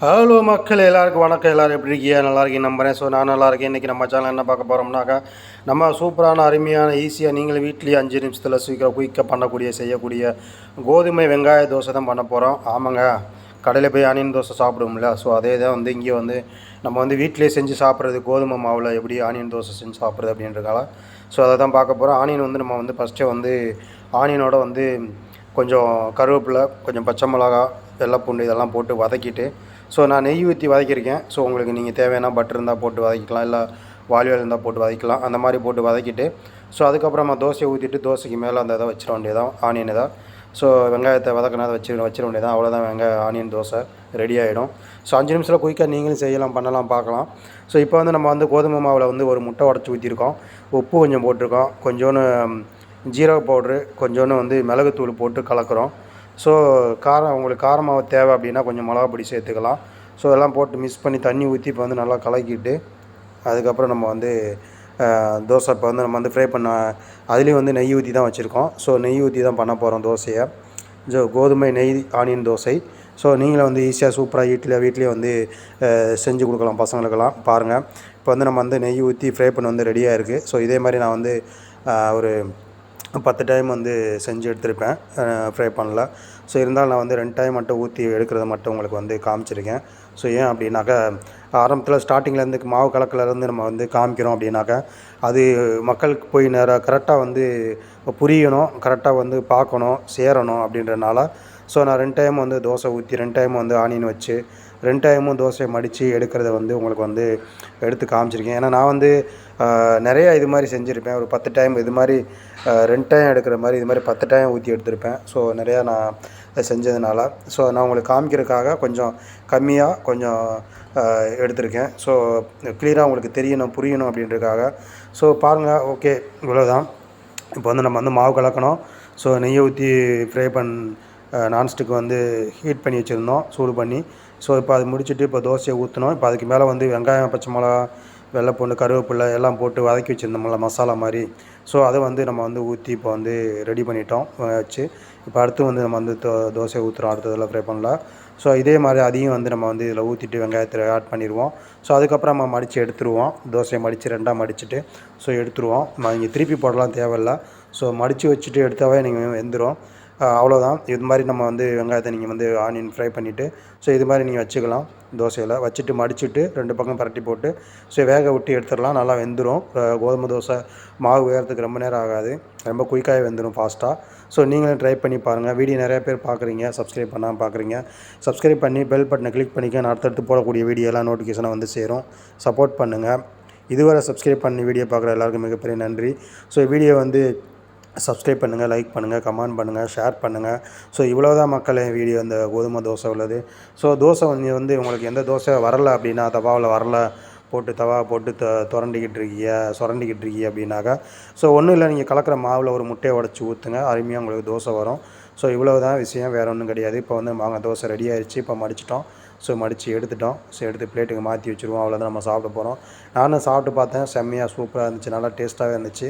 Hello மக்கள் எல்லாருக்கும் வணக்கம். எல்லோரும் எப்படி இருக்கீங்க? நல்லா இருக்கீங்க நம்புறேன். ஸோ நான் நல்லா இருக்கேன். இன்றைக்கி நம்ம சேனல் என்ன பார்க்க போகிறோம்னாக்கா நம்ம சூப்பரான அருமையான ஈஸியாக நீங்களும் வீட்லேயே அஞ்சு நிமிஷத்தில் சீக்கிரம் குயிக்காக பண்ணக்கூடிய செய்யக்கூடிய கோதுமை வெங்காய தோசை தான் பண்ண போகிறோம் ஆமாங்க. கடையில் போய் ஆனியன் தோசை சாப்பிடுவோம்ல. ஸோ அதே தான் வந்து இங்கே வந்து நம்ம வந்து வீட்டிலே செஞ்சு சாப்பிட்றது கோதுமை மாவில் எப்படி ஆனியன் தோசை செஞ்சு சாப்பிட்றது அப்படின்றதால ஸோ அதை தான் பார்க்க போகிறோம் ஆனியன் வந்து நம்ம வந்து ஃபஸ்ட்டே வந்து ஆனியனோட வந்து கொஞ்சம் கருவேப்பிலை கொஞ்சம் பச்சை மிளகா வெள்ளைப்பூண்டு இதெல்லாம் போட்டு வதக்கிட்டு ஸோ நான் நெய் ஊற்றி வதக்கியிருக்கேன். ஸோ உங்களுக்கு நீங்கள் தேவையான பட்டர் இருந்தால் போட்டு வதக்கிக்கலாம். இல்லை வாலிவால் இருந்தால் போட்டு வதக்கலாம் அந்த மாதிரி போட்டு வதக்கிட்டு ஸோ அதுக்கப்புறமா தோசையை ஊற்றிட்டு தோசைக்கு மேலே அந்த இதை வச்சிட வேண்டியதான் ஆனியன் இதாக ஸோ வெங்காயத்தை வதக்கினா வச்சு வச்சிட வேண்டியதான் அவ்வளோதான் வெங்காய ஆனியன் தோசை ரெடி ஆகிடும் ஸோ அஞ்சு நிமிஷத்தில் குயிக்காக நீங்களும் செய்யலாம் பண்ணலாம் பார்க்கலாம். ஸோ இப்போ வந்து நம்ம வந்து கோதுமை மாவில் வந்து ஒரு முட்டை உடச்சி ஊற்றிருக்கோம் உப்பு கொஞ்சம் போட்டிருக்கோம். கொஞ்சோன்னு ஜீரக பவுட்ரு கொஞ்சோன்னு வந்து மிளகுத்தூள் போட்டு கலக்கிறோம். ஸோ காரம் உங்களுக்கு காரமாக தேவை அப்படின்னா கொஞ்சம் மிளகா பொடி சேர்த்துக்கலாம். ஸோ எல்லாம் போட்டு மிக்ஸ் பண்ணி தண்ணி ஊற்றி இப்போ வந்து நல்லா கலக்கிட்டு அதுக்கப்புறம் நம்ம வந்து தோசை இப்போ வந்து நம்ம வந்து ஃப்ரை பண்ண அதுலேயும் வந்து நெய் ஊற்றி தான் வச்சுருக்கோம். ஸோ நெய் ஊற்றி தான் பண்ண போகிறோம் தோசையை. ஸோ கோதுமை நெய் ஆனியன் தோசை. ஸோ நீங்களும் வந்து ஈஸியாக சூப்பராக வீட்டில் வீட்லேயே வந்து செஞ்சு கொடுக்கலாம் பசங்களுக்கெல்லாம் பாருங்கள் இப்போ வந்து நம்ம வந்து நெய் ஊற்றி ஃப்ரை பண்ண வந்து ரெடியாக இருக்குது ஸோ இதே மாதிரி நான் வந்து ஒரு பத்து டைம் வந்து செஞ்சு எடுத்திருப்பேன். ஃப்ரை பண்ணல. ஸோ இருந்தாலும் நான் வந்து ரெண்டு டைம் மட்டும் ஊற்றி எடுக்கிறத மட்டும் உங்களுக்கு வந்து காமிச்சிருக்கேன். ஸோ ஏன் அப்படின்னாக்கா ஆரம்பத்தில் ஸ்டார்டிங்லேருந்து மாவு கலக்கிலேருந்து நம்ம வந்து காமிக்கிறோம் அப்படின்னாக்கா அது மக்களுக்கு போய் நேராக கரெக்டாக வந்து புரியணும் கரெக்டாக வந்து பார்க்கணும் சேரணும் அப்படின்றனால ஸோ நான் ரெண்டு டைம் வந்து தோசை ஊற்றி ரெண்டு டைம் வந்து ஆனியன் வச்சு ரெண்டு டைமும் தோசையை மடித்து எடுக்கிறத வந்து உங்களுக்கு வந்து எடுத்து காமிச்சிருக்கேன். ஏன்னா நான் வந்து நிறையா இது மாதிரி செஞ்சுருப்பேன். ஒரு பத்து டைம் இது மாதிரி ரெண்டு டைம் எடுக்கிற மாதிரி இது மாதிரி பத்து டைம் ஊற்றி எடுத்திருப்பேன். ஸோ நிறையா நான் செஞ்சதுனால. ஸோ நான் உங்களுக்கு காமிக்கிறதுக்காக கொஞ்சம் கம்மியாக கொஞ்சம் எடுத்திருக்கேன். ஸோ க்ளியராக உங்களுக்கு தெரியணும் புரியணும் அப்படின்றதுக்காக. ஸோ பாருங்கள் ஓகே இவ்வளோதான் இப்போ வந்து நம்ம வந்து மாவு கலக்கணும். ஸோ நெய்யை ஊற்றி ஃப்ரை பண் நான்ஸ்டிக் வந்து ஹீட் பண்ணி வச்சுருந்தோம் சூடு பண்ணி. ஸோ இப்போ அது முடிச்சுட்டு இப்போ தோசையை ஊற்றணும் இப்போ அதுக்கு மேலே வந்து வெங்காயம் பச்சை மிளகா வெள்ளைப்பூண்டு கருவேப்பிலை எல்லாம் போட்டு வதக்கி வச்சுருந்தோம்ல மசாலா மாதிரி. ஸோ அதை வந்து நம்ம வந்து ஊற்றி இப்போ வந்து ரெடி பண்ணிட்டோம் வச்சு. இப்போ அடுத்து வந்து நம்ம வந்து தோ தோசை ஊற்றுறோம் அடுத்ததில் ஃப்ரை பண்ணலாம். ஸோ இதே மாதிரி அதையும் வந்து நம்ம வந்து இதில் ஊற்றிட்டு வெங்காயத்தில் ஆட் பண்ணிடுவோம். ஸோ அதுக்கப்புறம் நம்ம மடித்து எடுத்துருவோம். தோசையை மடித்து ரெண்டாக மடிச்சுட்டு ஸோ எடுத்துருவோம். இங்கே திருப்பி போடலாம் தேவையில்லை. ஸோ மடித்து வச்சுட்டு எடுத்தாவே நீங்கள் வெந்துடும் அவ்வளோதான் இது மாதிரி நம்ம வந்து வெங்காயத்தை நீங்கள் வந்து ஆனியன் ஃப்ரை பண்ணிவிட்டு ஸோ இது மாதிரி நீங்கள் வச்சுக்கலாம் தோசையில். வச்சுட்டு மடிச்சுட்டு ரெண்டு பக்கம் பரட்டி போட்டு ஸோ வேக விட்டு எடுத்துடலாம். நல்லா வெந்துடும் கோதுமை தோசை மாவு வேகிறதுக்கு ரொம்ப நேரம் ஆகாது. ரொம்ப குயிக்காக வெந்துடும் ஃபாஸ்ட்டாக ஸோ நீங்களும் ட்ரை பண்ணி பாருங்கள் வீடியோ நிறைய பேர் பார்க்குறீங்க சப்ஸ்கிரைப் பண்ணாமல் பார்க்குறீங்க சப்ஸ்கிரைப் பண்ணி பெல் பட்டனை கிளிக் பண்ணிக்க. நான் அடுத்தடுத்து போடக்கூடிய வீடியோலாம் நோட்டிஃபிகேஷனை வந்து சேரும். சப்போர்ட் பண்ணுங்கள் இதுவரை சப்ஸ்கிரைப் பண்ணி வீடியோ பார்க்குற எல்லாருக்கும் மிகப்பெரிய நன்றி. ஸோ வீடியோ வந்து சப்ஸ்கிரைப் பண்ணுங்கள் லைக் பண்ணுங்கள் கமெண்ட் பண்ணுங்கள் ஷேர் பண்ணுங்கள் ஸோ இவ்வளோ தான் மக்கள் வீடியோ இந்த கோதுமை தோசை உள்ளது. ஸோ தோசை வந்து வந்து உங்களுக்கு எந்த தோசை வரல அப்படின்னா தபாவில் வரல. போட்டு தவா போட்டு த திரண்டிக்கிட்டு இருக்கீங்க சுரண்டிக்கிட்டு இருக்கீங்க அப்படின்னாக்கா ஸோ ஒன்றும் இல்லை நீங்கள் கலக்கிற மாவில் ஒரு முட்டையை உடச்சி ஊற்றுங்க அருமையாக உங்களுக்கு தோசை வரும். ஸோ இவ்வளோ தான் விஷயம் வேறு ஒன்றும் கிடையாது. இப்போ வந்து மாங்காய் தோசை ரெடி ஆயிடுச்சு இப்போ மடிச்சிட்டோம். ஸோ மடித்து எடுத்துட்டோம். ஸோ எடுத்து பிளேட்டுக்கு மாற்றி வச்சுருவோம் அவ்வளோதான் நம்ம சாப்பிட போகிறோம் நானும் சாப்பிட்டு பார்த்தேன் செம்மையாக சூப்பராக இருந்துச்சு நல்லா டேஸ்ட்டாகவே இருந்துச்சு.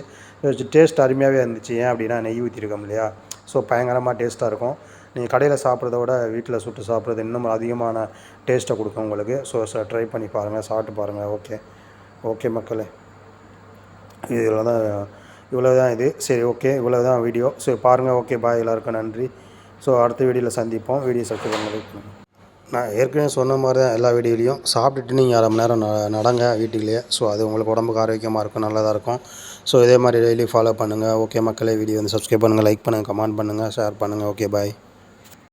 டேஸ்ட் அருமையாகவே இருந்துச்சு. ஏன் அப்படின்னா நெய் ஊற்றிருக்கோம் இல்லையா? ஸோ பயங்கரமாக டேஸ்ட்டாக இருக்கும். நீங்கள் கடையில் சாப்பிட்றத விட வீட்டில் சுட்டு சாப்பிட்றது இன்னும் அதிகமான டேஸ்ட்டை கொடுக்கும் உங்களுக்கு. ஸோ சார் ட்ரை பண்ணி பாருங்கள் சாப்பிட்டு பாருங்கள் ஓகே ஓகே மக்களே. இதில் தான் இவ்வளோ தான் இது. சரி ஓகே இவ்வளோ தான் வீடியோ சரி பாருங்கள் ஓகே பாய் எல்லாருக்கும் நன்றி. ஸோ அடுத்த வீடியோவில் சந்திப்போம். வீடியோ சப்ஸ்கிரைப் பண்ணி நான் ஏற்கனவே சொன்ன மாதிரி தான் எல்லா வீடியோலையும். சாப்பிட்டுட்டு நீங்கள் அரை மணி நேரம் நடங்க வீட்டுக்குள்ளேயே. ஸோ அது உங்களுக்கு உடம்புக்கு ஆரோக்கியமாக இருக்கும் நல்லதாக இருக்கும். ஸோ இதே மாதிரி டெய்லி ஃபாலோ பண்ணுங்கள் ஓகே மக்களே வீடியோ வந்து சப்ஸ்கிரைப் பண்ணுங்கள் லைக் பண்ணுங்கள் கமெண்ட் பண்ணுங்கள் ஷேர் பண்ணுங்கள் ஓகே பாய்